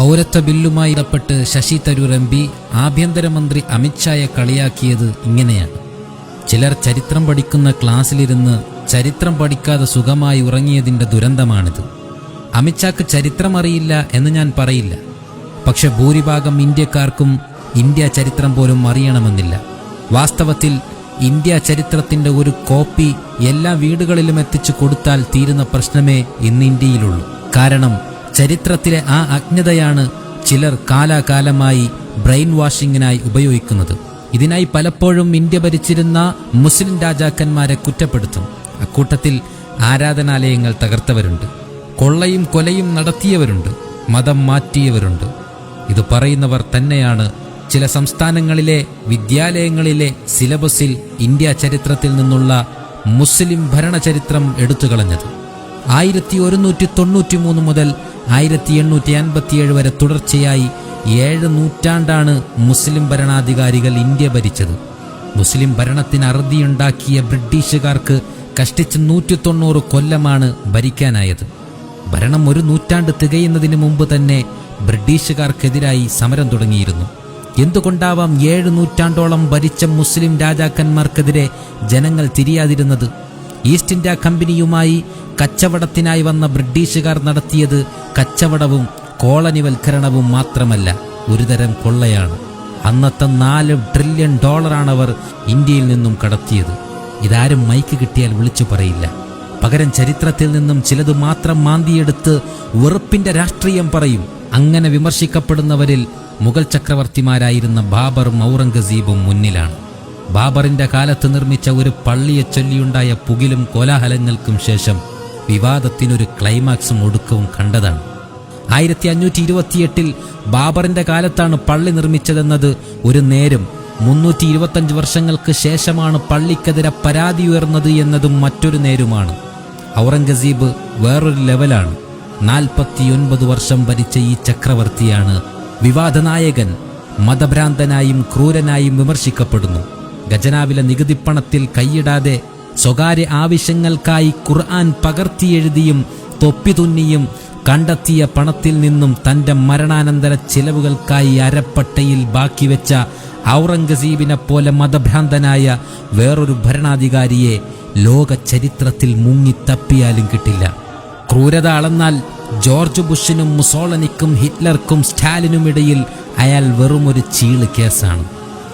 പൗരത്വ ബില്ലുമായി ഇടപെട്ട് Sasi Tharoor M P ആഭ്യന്തരമന്ത്രി അമിത്ഷായെ കളിയാക്കിയത് ഇങ്ങനെയാണ്. ചിലർ ചരിത്രം പഠിക്കുന്ന ക്ലാസ്സിലിരുന്ന് ചരിത്രം പഠിക്കാതെ സുഖമായി ഉറങ്ങിയതിന്റെ ദുരന്തമാണിത്. അമിത്ഷാക്ക് ചരിത്രം അറിയില്ല എന്ന് ഞാൻ പറയില്ല. പക്ഷെ ഭൂരിഭാഗം ഇന്ത്യക്കാർക്കും ഇന്ത്യ ചരിത്രം പോലും അറിയണമെന്നില്ല. വാസ്തവത്തിൽ ഇന്ത്യ ചരിത്രത്തിന്റെ ഒരു കോപ്പി എല്ലാ വീടുകളിലും എത്തിച്ചു കൊടുത്താൽ തീരുന്ന പ്രശ്നമേ ഇന്ന് ഇന്ത്യയിലുള്ളൂ. കാരണം ചരിത്രത്തിലെ ആ അജ്ഞതയാണ് ചിലർ കാലാകാലമായി ബ്രെയിൻ വാഷിങ്ങിനായി ഉപയോഗിക്കുന്നത്. ഇതിനായി പലപ്പോഴും ഇന്ത്യ ഭരിച്ചിരുന്ന മുസ്ലിം രാജാക്കന്മാരെ കുറ്റപ്പെടുത്തും. അക്കൂട്ടത്തിൽ ആരാധനാലയങ്ങൾ തകർത്തവരുണ്ട്. കൊള്ളയും കൊലയും നടത്തിയവരുണ്ട്. മതം മാറ്റിയവരുണ്ട്. ഇത് പറയുന്നവർ തന്നെയാണ് ചില സംസ്ഥാനങ്ങളിലെ വിദ്യാലയങ്ങളിലെ സിലബസിൽ ഇന്ത്യ ചരിത്രത്തിൽ നിന്നുള്ള മുസ്ലിം ഭരണചരിത്രം എടുത്തുകളഞ്ഞത്. ആയിരത്തി ഒരുന്നൂറ്റി തൊണ്ണൂറ്റി മൂന്ന് മുതൽ ആയിരത്തി എണ്ണൂറ്റി അൻപത്തിയേഴ് വരെ തുടർച്ചയായി ഏഴ് നൂറ്റാണ്ടാണ് മുസ്ലിം ഭരണാധികാരികൾ ഇന്ത്യ ഭരിച്ചത്. മുസ്ലിം ഭരണത്തിന് അറുതിയുണ്ടാക്കിയ ബ്രിട്ടീഷുകാർക്ക് കഷ്ടിച്ച് നൂറ്റി തൊണ്ണൂറ് കൊല്ലമാണ് ഭരിക്കാനായത്. ഭരണം ഒരു നൂറ്റാണ്ട് തികയുന്നതിന് മുമ്പ് തന്നെ ബ്രിട്ടീഷുകാർക്കെതിരായി സമരം തുടങ്ങിയിരുന്നു. എന്തുകൊണ്ടാവാം ഏഴ് നൂറ്റാണ്ടോളം ഭരിച്ച മുസ്ലിം രാജാക്കന്മാർക്കെതിരെ ജനങ്ങൾ തിരിയാതിരുന്നത്? ഈസ്റ്റ് ഇന്ത്യ കമ്പനിയുമായി കച്ചവടത്തിനായി വന്ന ബ്രിട്ടീഷുകാർ നടത്തിയത് കച്ചവടവും കോളനിവൽക്കരണവും മാത്രമല്ല ഒരുതരം കൊള്ളയാണ്. അന്നത്തെ നാല് ട്രില്യൺ ഡോളറാണ് അവർ ഇന്ത്യയിൽ നിന്നും കടത്തിയത്. ഇതാരും മൈക്ക് കിട്ടിയാൽ വിളിച്ചു പറയില്ല. പകരം ചരിത്രത്തിൽ നിന്നും ചിലത് മാത്രം മാന്തിയെടുത്ത് വെറുപ്പിന്റെ രാഷ്ട്രീയം പറയും. അങ്ങനെ വിമർശിക്കപ്പെടുന്നവരിൽ മുഗൾ ചക്രവർത്തിമാരായിരുന്ന ബാബറും ഔറംഗസീബും മുന്നിലാണ്. ബാബറിന്റെ കാലത്ത് നിർമ്മിച്ച ഒരു പള്ളിയെ ചൊല്ലിയുണ്ടായ പുകിലും കോലാഹലങ്ങൾക്കും ശേഷം വിവാദത്തിനൊരു ക്ലൈമാക്സും ഒടുക്കവും കണ്ടതാണ്. ആയിരത്തി അഞ്ഞൂറ്റി ഇരുപത്തിയെട്ടിൽ ബാബറിന്റെ കാലത്താണ് പള്ളി നിർമ്മിച്ചതെന്നത് ഒരു നേരും. മുന്നൂറ്റി ഇരുപത്തഞ്ച് വർഷങ്ങൾക്ക് ശേഷമാണ് പള്ളിക്കെതിരെ പരാതി ഉയർന്നത് എന്നതും മറ്റൊരു നേരുമാണ്. ഔറംഗസീബ് വേറൊരു ലെവലാണ്. നാൽപ്പത്തിയൊൻപത് വർഷം ഭരിച്ച ഈ ചക്രവർത്തിയാണ് വിവാദനായകൻ മതഭ്രാന്തനായും ക്രൂരനായും വിമർശിക്കപ്പെടുന്നു. ഖജനാവിലെ നികുതിപ്പണത്തിൽ കൈയിടാതെ സ്വകാര്യ ആവശ്യങ്ങൾക്കായി ഖുർആൻ പകർത്തിയെഴുതിയും തൊപ്പിതുന്നിയും കണ്ടെത്തിയ പണത്തിൽ നിന്നും തന്റെ മരണാനന്തര ചിലവുകൾക്കായി അരപ്പട്ടയിൽ ബാക്കി വെച്ച ഔറംഗസീബിനെ പോലെ മതഭ്രാന്തനായ വേറൊരു ഭരണാധികാരിയെ ലോക ചരിത്രത്തിൽ മുങ്ങിത്തപ്പിയാലും കിട്ടില്ല. ക്രൂരത അളന്നാൽ ജോർജ് ബുഷിനും മുസോളനിക്കും ഹിറ്റ്ലർക്കും സ്റ്റാലിനും ഇടയിൽ അയാൾ വെറുമൊരു ചീൾ കേസാണ്.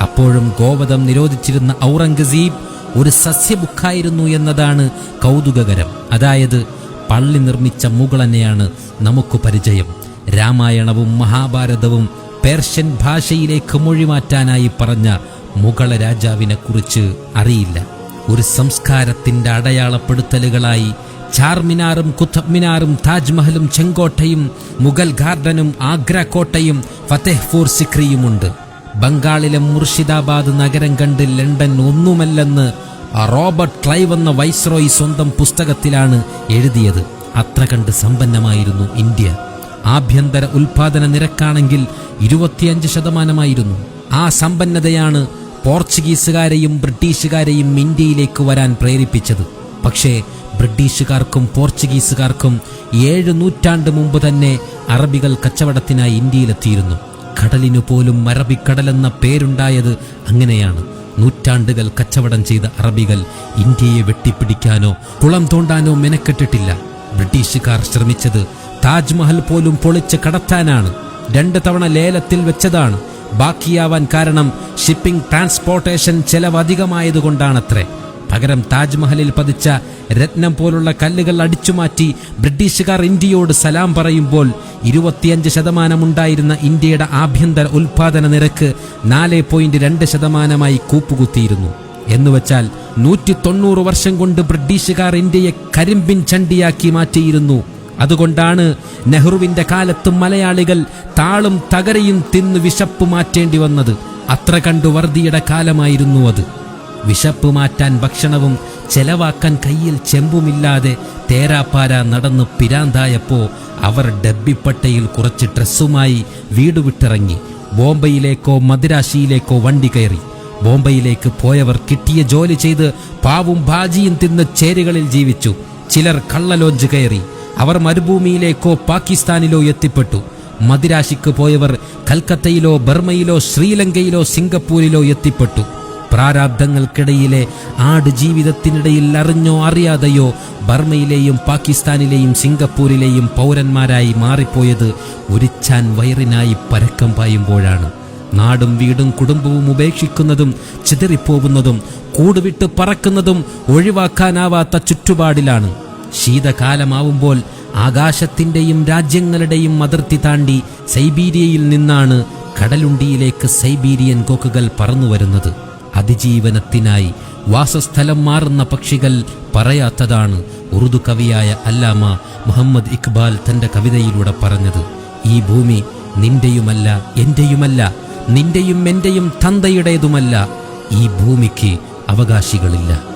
അപ്പോഴും ഗോവധം നിരോധിച്ചിരുന്ന ഔറംഗസീബ് ഒരു സസ്യബുക്കായിരുന്നു എന്നതാണ് കൗതുകകരം. അതായത് പള്ളി നിർമ്മിച്ച മുകളനെയാണ് നമുക്ക് പരിചയം. രാമായണവും മഹാഭാരതവും പേർഷ്യൻ ഭാഷയിലേക്ക് മൊഴിമാറ്റാനായി പറഞ്ഞ മുഗള രാജാവിനെ കുറിച്ച് അറിയില്ല. ഒരു സംസ്കാരത്തിന്റെ അടയാളപ്പെടുത്തലുകളായി ചാർമിനാറും കുത്തബ്മിനാറും താജ്മഹലും ചെങ്കോട്ടയും മുഗൾ ഗാർഡനും ആഗ്ര കോട്ടയും ഫത്തേഹ്പൂർ സിക്രിയുമുണ്ട്. ബംഗാളിലെ മുർഷിദാബാദ് നഗരം കണ്ട് ലണ്ടൻ ഒന്നുമല്ലെന്ന് റോബർട്ട് ക്ലൈവ് എന്ന വൈസ്രോയി സ്വന്തം പുസ്തകത്തിലാണ് എഴുതിയത്. അത്ര കണ്ട് സമ്പന്നമായിരുന്നു ഇന്ത്യ. ആഭ്യന്തര ഉൽപാദന നിരക്കാണെങ്കിൽ ഇരുപത്തിയഞ്ച് ശതമാനമായിരുന്നു. ആ സമ്പന്നതയാണ് പോർച്ചുഗീസുകാരെയും ബ്രിട്ടീഷുകാരെയും ഇന്ത്യയിലേക്ക് വരാൻ പ്രേരിപ്പിച്ചത്. പക്ഷേ ബ്രിട്ടീഷുകാർക്കും പോർച്ചുഗീസുകാർക്കും ഏഴ് നൂറ്റാണ്ട് മുമ്പ് തന്നെ അറബികൾ കച്ചവടത്തിനായി ഇന്ത്യയിലെത്തിയിരുന്നു. കടലിനു പോലും അറബിക്കടലെന്ന പേരുണ്ടായത് അങ്ങനെയാണ്. നൂറ്റാണ്ടുകൾ കച്ചവടം ചെയ്ത അറബികൾ ഇന്ത്യയെ വെട്ടിപ്പിടിക്കാനോ കുളം തോണ്ടാനോ മെനക്കെട്ടിട്ടില്ല. ബ്രിട്ടീഷുകാർ ശ്രമിച്ചത് താജ്മഹൽ പോലും പൊളിച്ച് കടത്താനാണ്. രണ്ട് തവണ ലേലത്തിൽ വെച്ചതാണ്. ബാക്കിയാവാൻ കാരണം ഷിപ്പിംഗ് ട്രാൻസ്പോർട്ടേഷൻ ചെലവധികമായതുകൊണ്ടാണത്രേ. പകരം താജ്മഹലിൽ പതിച്ച രത്നം പോലുള്ള കല്ലുകൾ അടിച്ചുമാറ്റി ബ്രിട്ടീഷുകാർ ഇന്ത്യയോട് സലാം പറയുമ്പോൾ ഇരുപത്തിയഞ്ച് ശതമാനമുണ്ടായിരുന്ന ഇന്ത്യയുടെ ആഭ്യന്തര ഉൽപാദന നിരക്ക് നാല് പോയിന്റ് രണ്ട് ശതമാനമായി കൂപ്പുകുത്തിയിരുന്നു. എന്നുവെച്ചാൽ നൂറ്റി തൊണ്ണൂറ് വർഷം കൊണ്ട് ബ്രിട്ടീഷുകാർ ഇന്ത്യയെ കരിമ്പിൻ ചണ്ടിയാക്കി മാറ്റിയിരുന്നു. അതുകൊണ്ടാണ് നെഹ്റുവിന്റെ കാലത്ത് മലയാളികൾ താളും തകരയും തിന്ന് വിശപ്പ് മാറ്റേണ്ടി വന്നത്. അത്ര കണ്ടു വർദ്ധിയുടെ കാലമായിരുന്നു അത്. വിശപ്പ് മാറ്റാൻ ഭക്ഷണവും ചെലവാക്കാൻ കയ്യിൽ ചെമ്പുമില്ലാതെ തേരാപ്പാര നടന്ന് പിരാന്തായപ്പോൾ അവർ ഡബ്ബിപ്പട്ടയിൽ കുറച്ച് ഡ്രസ്സുമായി വീട് വിട്ടിറങ്ങി. ബോംബെയിലേക്കോ മദിരാശിയിലേക്കോ വണ്ടി കയറി. ബോംബെയിലേക്ക് പോയവർ കിട്ടിയ ജോലി ചെയ്ത് പാവും ഭാജിയും തിന്ന് ചേരികളിൽ ജീവിച്ചു. ചിലർ കള്ളലോഞ്ച് കയറി. അവർ മരുഭൂമിയിലേക്കോ പാകിസ്ഥാനിലോ എത്തിപ്പെട്ടു. മദിരാശിക്ക് പോയവർ കൽക്കത്തയിലോ ബർമയിലോ ശ്രീലങ്കയിലോ സിംഗപ്പൂരിലോ എത്തിപ്പെട്ടു. പ്രാരാബ്ദങ്ങൾക്കിടയിലെ ആട് ജീവിതത്തിനിടയിൽ അറിഞ്ഞോ അറിയാതെയോ ബർമയിലെയും പാകിസ്ഥാനിലെയും സിംഗപ്പൂരിലെയും പൗരന്മാരായി മാറിപ്പോയത് ഒരിച്ചാൻ വയറിനായി പരക്കം പായുമ്പോഴാണ്. നാടും വീടും കുടുംബവും ഉപേക്ഷിക്കുന്നതും ചിതറിപ്പോകുന്നതും കൂടുവിട്ട് പറക്കുന്നതും ഒഴിവാക്കാനാവാത്ത ചുറ്റുപാടിലാണ്. ശീതകാലമാവുമ്പോൾ ആകാശത്തിന്റെയും രാജ്യങ്ങളുടെയും അതിർത്തി താണ്ടി സൈബീരിയയിൽ നിന്നാണ് കടലുണ്ടിയിലേക്ക് സൈബീരിയൻ കൊക്കുകൾ പറന്നുവരുന്നത്. അതിജീവനത്തിനായി വാസസ്ഥലം മാറുന്ന പക്ഷികൾ പറയാത്തതാണ് ഉറുദു കവിയായ അല്ലാമ മുഹമ്മദ് ഇക്ബാൽ തന്റെ കവിതയിലൂടെ പറഞ്ഞത്. ഈ ഭൂമി നിന്റെയുമല്ല എന്റെയുമല്ല നിന്റെയും എന്റെയും തന്തയുടേതുമല്ല. ഈ ഭൂമിക്ക് അവകാശികളില്ല.